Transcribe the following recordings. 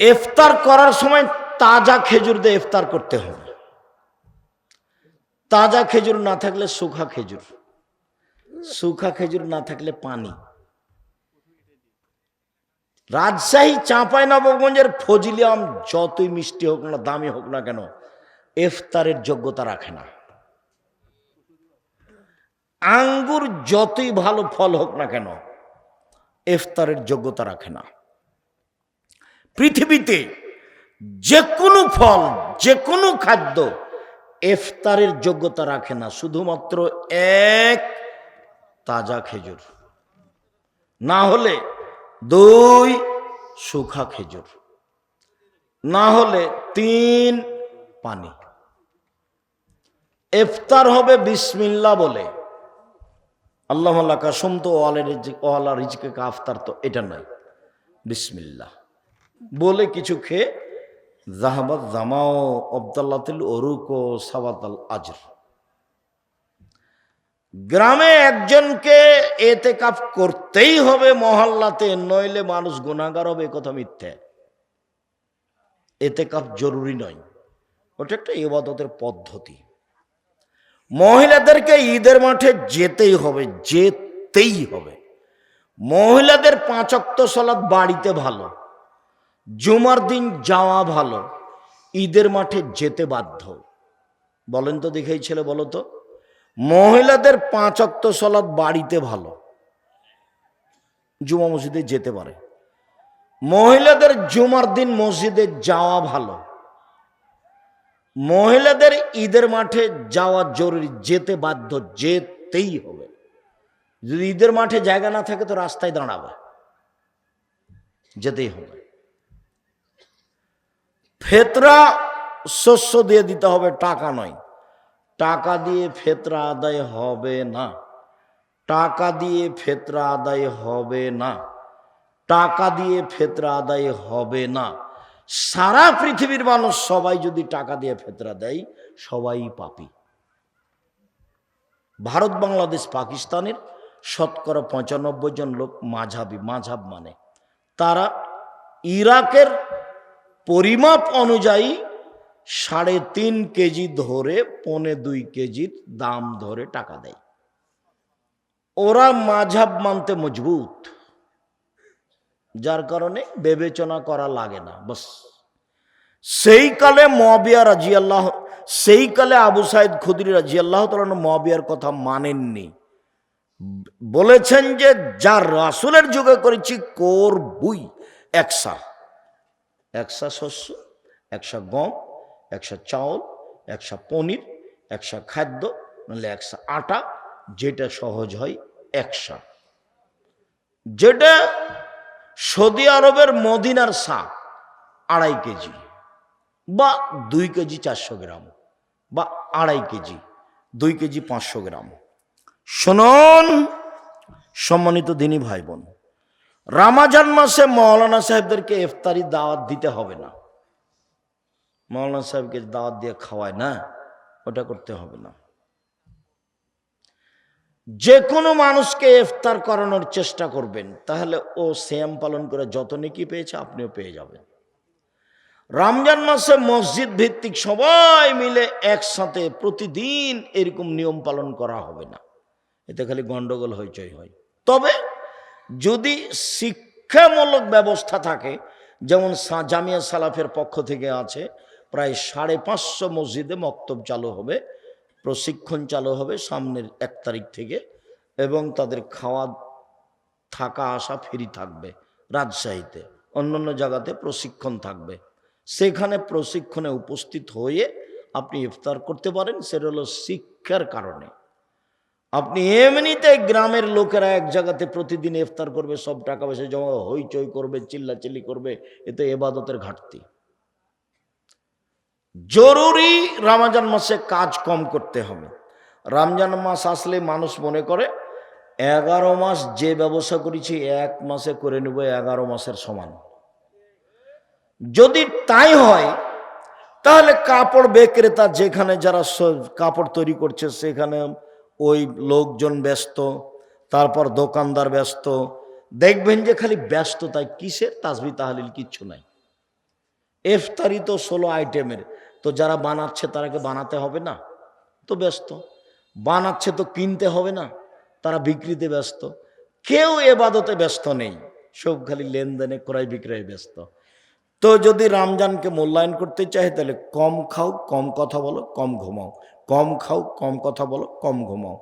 ইফতার করার সময় তাজা খেজুর দিয়ে ইফতার করতে হবে। তাজা খেজুর না থাকলে শুখা খেজুর। শুখা খেজুর না থাকলে পানি। রাজশাহী, চাঁপাই নবগঞ্জের ফজলি আম যতই মিষ্টি হোক না, দামি হোক না কেন, ইফতারের যোগ্যতা রাখে না। আঙ্গুর যতই ভালো ফল হোক না কেন, ইফতারের যোগ্যতা রাখে না। পৃথিবীতে যে কোনো ফল যে কোনো খাদ্য ইফতারের যোগ্যতা রাখে না, শুধুমাত্র এক তাজা খেজুর। না হলে দুই শুখা খেজুর। না হলে তিন পানি। ইফতার হবে বিসমিল্লা বলে। আল্লাহ কাসম তো ওয়ালের ওয়ালা রিজকে কাফতার তো এটা নয়। বিসমিল্লা বলে কিছু খেয়ে জাহাবাদ জামাও আবদাল্লাতিল অরুক ও সাবাত আজর। গ্রামে একজনকে এতে কাপ করতেই হবে মহল্লাতে, নইলে মানুষ গুণাগার হবে কথা মিথ্যে। এতে কাপ জরুরি নয়, ওটা একটা ইবাদতের পদ্ধতি। মহিলাদেরকে ঈদের মাঠে যেতেই হবে যেতেই হবে। মহিলাদের পাঁচক্ত সলাদ বাড়িতে ভালো। জুমার দিন যাওয়া ভালো, ঈদের মাঠে যেতে বাধ্য। বলেন তো দেখেই ছেলে বলো তো, মহিলাদের পাঁচ অক্ত সলাদ বাড়িতে ভালো, জুমা মসজিদে যেতে পারে। মহিলাদের জুমার দিন মসজিদে যাওয়া ভালো, মহিলাদের ঈদের মাঠে যাওয়া জরুরি, যেতে বাধ্য, যেতেই হবে। যদি ঈদের মাঠে জায়গা না থাকে তো রাস্তায় দাঁড়াবে, যেতেই হবে। ফেতরা শস্য দিয়ে দিতে হবে, টাকা নয়। টাকা দিয়ে ফেতরা আদায় হবে না। টাকা দিয়ে ফেতরা আদায় হবে না। টাকা দিয়ে ফেতরা আদায় হবে না। সারা পৃথিবীর মানুষ সবাই যদি টাকা দিয়ে ফেতরা দেয়, সবাই পাপি। ভারত, বাংলাদেশ, পাকিস্তানের শতকরা পঁচানব্বই জন লোক মাঝাবি, মাঝাব মানে। তারা ইরাকের পরিমাপ অনুযায়ী সাড়ে তিন কেজি ধরে পনে দুই কেজির দাম ধরে টাকা দেয়। ওরা মাঝাব মানতে মজবুত। যার কারণে বিবেচনা করা লাগে না, বস। সেই কালে মবিয়া রাজি আল্লাহ সেই কালে আবু সাইদ খুদরি রাজি আল্লাহ তালন মবিয়ার কথা মানেননি। বলেছেন যে যার রাসুলের যুগে করেছি, করবুই একসা একসা শস্য, একশা গম, একশা চাউল, একশা পনির, একশা খাদ্য, নাহলে একশা আটা, যেটা সহজ হয় একশা। যেটা সৌদি আরবের মদিনার সা আড়াই কেজি বা দুই কেজি চারশো গ্রাম বা আড়াই কেজি, দুই কেজি পাঁচশো গ্রাম। শুনুন, সম্মানিত দিনী ভাই বোন রামাজান মাসে মৌলানা সাহেবদেরকে ইফতারি দাওয়াত দিতে হবে না। মৌলানা সাহেবকে দাওয়াত দিয়ে খাওয়ায় না, ওটা করতে হবে না। যে কোনো মানুষকে ইফতার করানোর চেষ্টা করবেন, তাহলে ও শ্যাম পালন করে যত নেকি পেয়েছে আপনিও পেয়ে যাবেন। রমজান মাসে মসজিদ ভিত্তিক সবাই মিলে একসাথে প্রতিদিন এরকম নিয়ম পালন করা হবে না। এতে খালি গন্ডগোল হইচই হয়। তবে যদি শিক্ষামূলক ব্যবস্থা থাকে, যেমন জামিয়া সালাফের পক্ষ থেকে আছে, প্রায় সাড়ে পাঁচশো মসজিদে মক্তব চালু হবে, প্রশিক্ষণ চালু হবে সামনের এক তারিখ থেকে, এবং তাদের খাওয়া, থাকা, আসা ফ্রি থাকবে রাজশাহীতে। অন্যান্য জায়গাতে প্রশিক্ষণ থাকবে। সেখানে প্রশিক্ষণে উপস্থিত হয়ে আপনি ইফতার করতে পারেন, সেটা হলো শিক্ষার কারণে। আপনি এমনিতে গ্রামের লোকেরা এক জায়গাতে প্রতিদিন ইফতার করবে, সব টাকা পয়সা জমা, হইচই করবে, চিল্লাচিল্লি করবে এতে এবাদতের ঘাটতি। জরুরি রামাজান মাসে কাজ কম করতে হবে। রমজান মাস আসলে মানুষ মনে করে, এগারো মাস যে ব্যবসা করেছি, এক মাসে করে নেব এগারো মাসের সমান। যদি তাই হয়, তাহলে কাপড় বিক্রেতা যেখানে যারা কাপড় তৈরি করছে, সেখানে ওই লোকজন ব্যস্ত, তারপর দোকানদার ব্যস্ত। দেখবেন যে খালি ব্যস্ততায় কিসের তাসবি তাহলিল কিচ্ছু নাই। এফতারি তো ষোলো আইটেমের, তো যারা বানাচ্ছে তারাকে বানাতে হবে না? তো ব্যস্ত। বানাচ্ছে তো কিনতে হবে না, তারা বিক্রিতে ব্যস্ত। কেউ এবাদতে ব্যস্ত নেই, সব খালি লেনদেনে ক্রয় বিক্রয়ে ব্যস্ত। তো যদি রামজানকে মূল্যায়ন করতে চাই তাহলে কম খাও, কম কথা বলো, কম ঘুমাও। কম খাও, কম কথা বলো, কম ঘুমাও।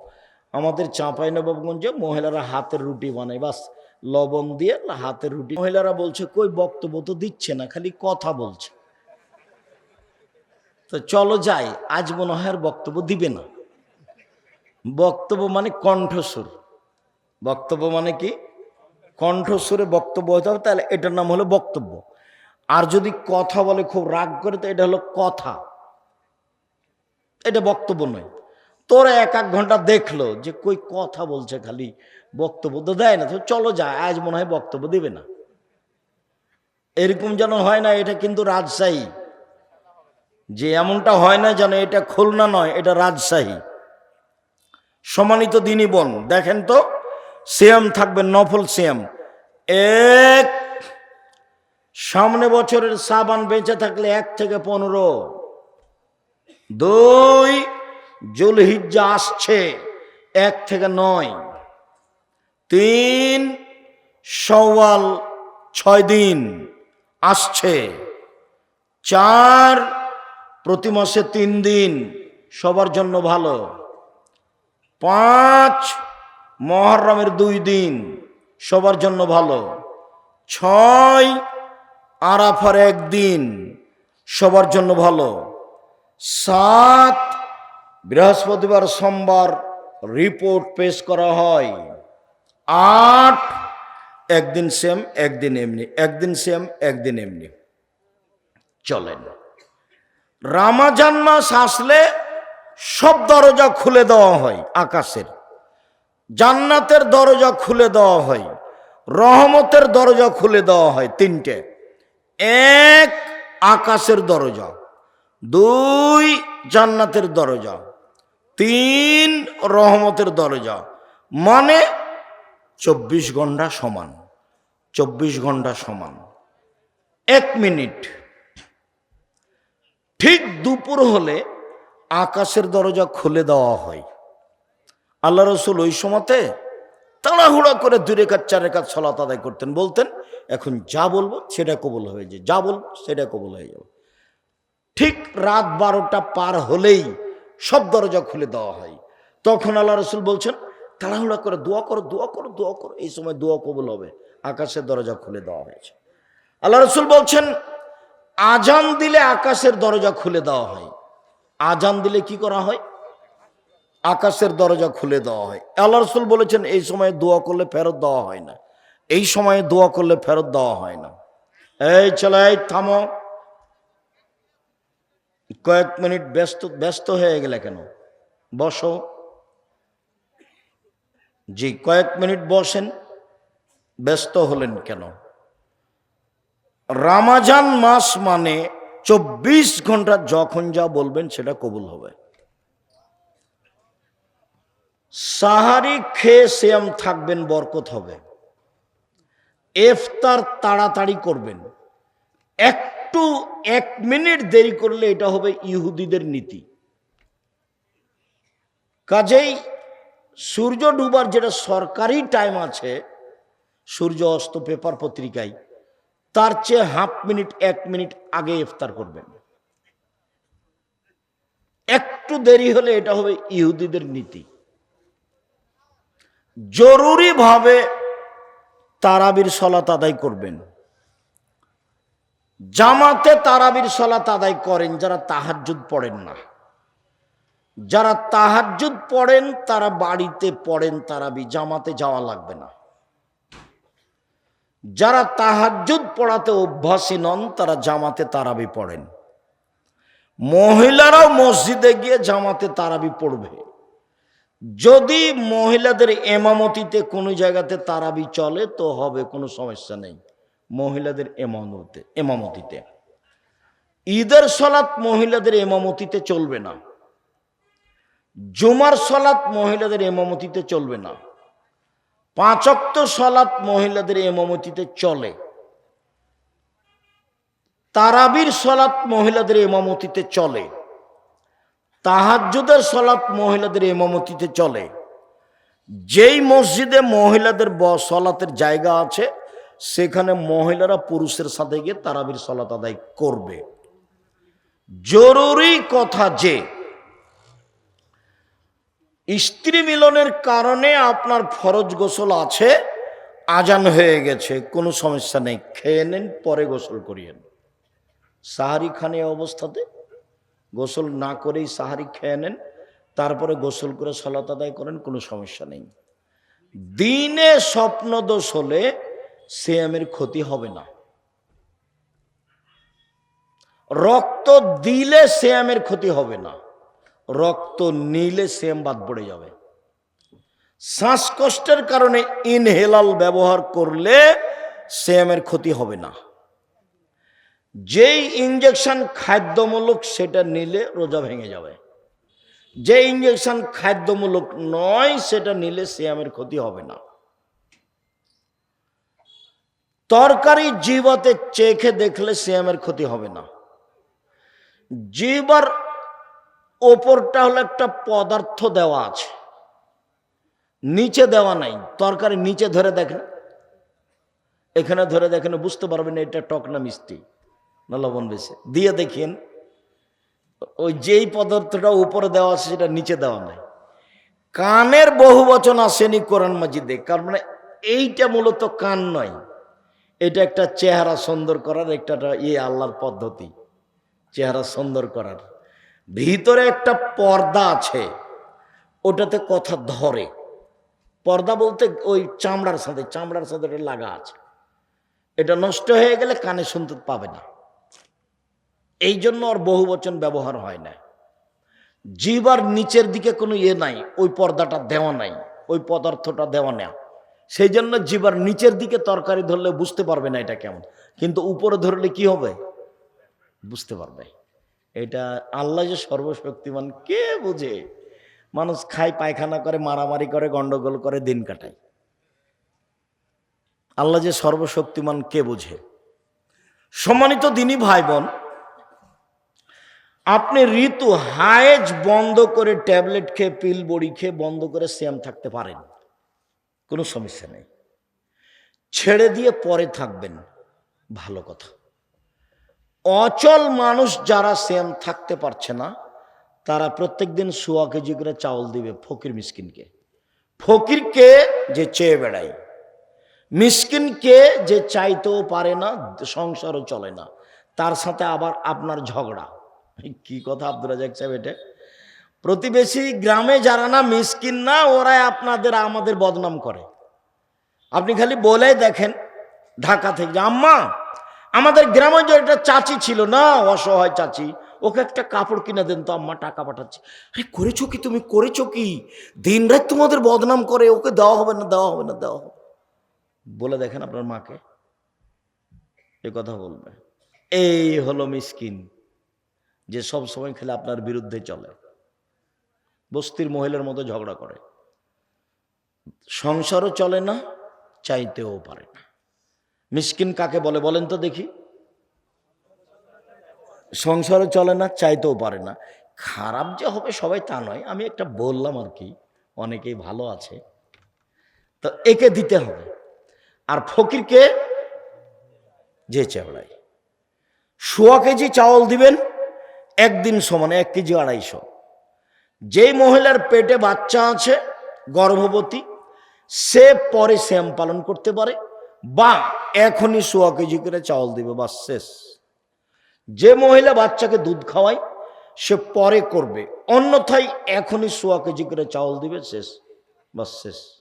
আমাদের চাঁপাই নবাবগঞ্জে মহিলারা হাতের রুটি বানায়, বাস। লবণ দিয়ে হাতের রুটি। মহিলারা বলছে, কই, বক্তব্য তো দিচ্ছে না, খালি কথা বলছে। তো চলো যাই, আজ মনে হয় আর বক্তব্য দিবে না। বক্তব্য মানে কণ্ঠস্বর। বক্তব্য মানে কি? কণ্ঠস্বরে বক্তব্য হতে হবে, তাহলে এটার নাম হলো বক্তব্য। আর যদি কথা বলে খুব রাগ করে, তো এটা হলো কথা। এটা বক্তব্য নয়। তোরা এক এক ঘণ্টা দেখল যে কই কথা বলছে খালি, বক্তব্য তো দেয় না। তো চলো যা, আজ মনে হয় বক্তব্য দেবে না। এরকম যেন হয় না, এটা কিন্তু রাজশাহী। যে এমনটা হয় না যেন এটা খুলনা নয়, এটা রাজশাহী। সমানিত দিনই বন, দেখেন তো সিএম থাকবে, নফল সিএম এক, সামনে বছরের সাবান বেঁচে থাকলে এক থেকে পনেরো। দুই, জুলহিজ্জা আসছে এক থেকে নয়। তিন সওয়াল ছয় দিন আসছে। চার, প্রতি মাসে তিন দিন সবার জন্য ভালো। পাঁচ, মহরমের দুই দিন সবার জন্য ভালো। ছয়, আরাফার একদিন সবার জন্য ভালো। সাত বৃহস্পতিবার সোমবার রিপোর্ট পেশ করা হয়। আট, একদিন সেম, একদিন এমনি, একদিন সেম, একদিন এমনি। চলেন। রামাজান মাস আসলে সব দরজা খুলে দেওয়া হয়, আকাশের। জান্নাতের দরজা খুলে দেওয়া হয়, রহমতের দরজা খুলে দেওয়া হয় তিনটে। এক, আকাশের দরজা। দুই, জান্নাতের দরজা। তিন, রহমতের দরজা। মানে চব্বিশ ঘণ্টা সমান। চব্বিশ ঘণ্টা সমান। এক মিনিট। ঠিক দুপুর হলে আকাশের দরজা খুলে দেওয়া হয়। আল্লাহ রসুল ওই সময়তে তাড়াহুড়া করে দুই রেখাত, চার রেখাত সলাত আদায় করতেন। বলতেন, এখন যা বলব সেটা কবুল হয়ে যায়, যা বলব সেটা কবুল হয়ে যাবে। ঠিক রাত বারোটা পার হলেই সব দরজা খুলে দেওয়া হয়। তখন আল্লাহ রসুল বলছেন, তাড়াহুড়া করে দোয়া করো দোয়া করো দোয়া করো। এই সময় দোয়া কবুল হবে। আকাশের দরজা খুলে দেওয়া হয়েছে। আল্লাহ রসুল বলছেন, আজান দিলে আকাশের দরজা খুলে দেওয়া হয়। আজান দিলে কি করা হয়? আকাশের দরজা খুলে দেওয়া হয়। আল্লাহ রসুল বলেছেন, এই সময় দোয়া করলে ফেরত দেওয়া হয় না। এই সময়ে দোয়া করলে ফেরত দেওয়া হয় না। এই চলে থামো। কয়েক মিনিট ব্যস্ত ব্যস্ত হয়ে গেলে কেন? বসো। জি, কয়েক মিনিট বসেন, ব্যস্ত হলেন কেন? রামাজান মাস মানে চব্বিশ ঘণ্টা যখন যা বলবেন সেটা কবুল হবে। সাহারি খেয়ে সেম থাকবেন, বরকত হবে। এফতার তাড়াতাড়ি করবেন। একটু এক মিনিট দেরি করলে এটা হবে ইহুদিদের নীতি। কাজেই সূর্য ডুবার যেটা সরকারি টাইম আছে, সূর্য অস্ত পেপার পত্রিকায়, তার চেয়ে হাফ মিনিট, এক মিনিট আগে ইফতার করবেন। একটু দেরি হলে এটা হবে ইহুদিদের নীতি। জরুরিভাবে তারাবির সলাত আদায় করবেন। জামাতে তারাবির সলাত আদায় করেন, যারা তাহাজ্জুদ পড়েন না। যারা তাহাজ্জুদ পড়েন, তারা বাড়িতে পড়েন তারাবি, জামাতে যাওয়া লাগবে না। যারা তাহাজ্জুদ পড়াতে অভ্যাসী নন, তারা জামাতে তারাবি পড়েন। মহিলারাও মসজিদে গিয়ে জামাতে তারাবি পড়বে। যদি মহিলাদের এমামতিতে কোনো জায়গাতে তারাবি চলে, তো হবে, কোনো সমস্যা নেই। মহিলাদের এমামতে, এমামতিতে। ঈদের সলাৎ মহিলাদের এমামতিতে চলবে না। জুমার সলাৎ মহিলাদের এমামতিতে চলবে না। পাঁচক্ত সলাৎ মহিলাদের এমামতিতে চলে। তারাবির সলাৎ মহিলাদের এমামতিতে চলে। তাহাজ্জুদের সলাৎ মহিলাদের এমামতিতে চলে। যেই মসজিদে মহিলাদের সলাতের জায়গা আছে সেখানে মহিলারা পুরুষের সাথে গিয়ে তারাবির সলাত আদায় করবে। জরুরি কথা যে, স্ত্রী মিলনের কারণে আপনার ফরজ গোসল আছে, আজান হয়ে গেছে, কোনো সমস্যা নেই, খেয়ে নেন, পরে গোসল করিয়েন সাহারি খান অবস্থাতে, গোসল না করেই সাহারি খেয়ে নেন, তারপরে গোসল করে সলাত আদায় করেন, কোনো সমস্যা নেই। দিনে স্বপ্ন দোষ হলে সিয়ামের ক্ষতি হবে না। রক্ত দিলে শ্যামের ক্ষতি হবে না। রক্ত নিলে শ্যাম বাদ পড়ে যাবে। শ্বাসকষ্টের কারণে ইনহেলাল ব্যবহার করলে শ্যামের ক্ষতি হবে না। যেই ইঞ্জেকশন খাদ্যমূলক সেটা নিলে রোজা ভেঙে যাবে। যে ইঞ্জেকশন খাদ্যমূলক নয়, সেটা নিলে শ্যামের ক্ষতি হবে না। তরকারি জিবাতে চেখে দেখলে শ্যামের ক্ষতি হবে না। জিবার ওপরটা হলো একটা পদার্থ দেওয়া আছে। নিচে দেওয়া নাই। তরকারি নিচে ধরে দেখেন। এখানে ধরে দেখেন, বুঝতে পারবেন এটা টক না মিষ্টি। না লবণ বেশি। দিয়ে দেখিন, ওই যেই পদার্থটা উপরে দেওয়া আছে সেটা নিচে দেওয়া নাই। কানের বহু বচন আসেনি কোরআন মাজিদে। কারণ মানে এইটা মূলত কান নয়। এটা একটা চেহারা সুন্দর করার একটা ইয়ে আল্লাহর পদ্ধতি। চেহারা সুন্দর করার। ভিতরে একটা পর্দা আছে, ওটাতে কথা ধরে। পর্দা বলতে ওই চামড়ার সাথে চামড়ার সাথে এটা লাগা আছে। এটা নষ্ট হয়ে গেলে কানে শুনতে পাবে না। এই জন্য ওর বহু বচন ব্যবহার হয় না। জিবার নিচের দিকে কোনো ইয়ে নাই, ওই পর্দাটা দেওয়া নাই, ওই পদার্থটা দেওয়া না। সেই জন্য জিবার নিচের দিকে তরকারি ধরলে বুঝতে পারবে না এটা কেমন। কিন্তু উপরে ধরলে কি হবে? বুঝতে পারবে। এটা আল্লাহ যে সর্বশক্তিমান, কে বুঝে? মানুষ খায়, পায়খানা করে, মারামারি করে, গন্ডগোল করে, দিন কাটায়। আল্লাহ যে সর্বশক্তিমান, কে বুঝে? সম্মানিত দিনই ভাই বোন আপনি ঋতু হায়েজ বন্ধ করে ট্যাবলেট খেয়ে, পিল বড়ি খেয়ে বন্ধ করে শ্যাম থাকতে পারেন। কোনো সমস্যা নেই। ছেড়ে দিয়ে পরে থাকবেন, ভালো কথা। অচল মানুষ যারা সেম থাকতে পারছে না, তারা প্রত্যেক দিন সোয়া কেজি করে চাউল দিবে ফকির মিসকিনকে। ফকিরকে যে চেয়ে বেড়ায়, মিসকিনকে যে চাইতেও পারে না, সংসারও চলে না, তার সাথে আবার আপনার ঝগড়া। কি কথা আব্দুল রাজাক সাহেব এটা? প্রতিবেশী গ্রামে যারা না মিসকিন না, ওরাই আপনাদের, আমাদের বদনাম করে। আপনি খালি বলে দেখেন ঢাকা থেকে। আম্মা, আমাদের গ্রামে যে একটা চাচি ছিল না, অসহায় চাচি, ওকে একটা কাপড় কিনে দেন তো আম্মা, টাকা পাঠাচ্ছে। আরে, করেছ কি তুমি? করেছ কি? দিন রাত তোমাদের বদনাম করে, ওকে দেওয়া হবে না, দেওয়া হবে না, দেওয়া হবে বলে দেখেন আপনার মাকে। এ কথা বলবে। এই হলো মিসকিন, যে সব সময় খেলে আপনার বিরুদ্ধে চলে। বস্তির মহিলার মতো ঝগড়া করে। সংসারও চলে না, চাইতেও পারে না। মিসকিন কাকে বলে বলেন তো দেখি। সংসারও চলে না, চাইতেও পারে না। খারাপ যে হবে সবাই তা নয়, আমি একটা বললাম আর কি, অনেকেই ভালো আছে। তো একে দিতে হবে। আর ফকিরকে যে চেবড়াই সোয়া কেজি চাউল দিবেন, একদিন সমানে এক কেজি আড়াইশো। যেই মহিলার পেটে বাচ্চা আছে, গর্ভবতী, সে পরে শ্যাম পালন করতে পারে। বা এখনই সোয়া কেজি করে চাউল দিবে বা শেষ। যে মহিলা বাচ্চাকে দুধ খাওয়ায়, সে পরে করবে। অন্যথায় এখনই সোয়া কেজি করে চাউল দিবে, শেষ বা শেষ।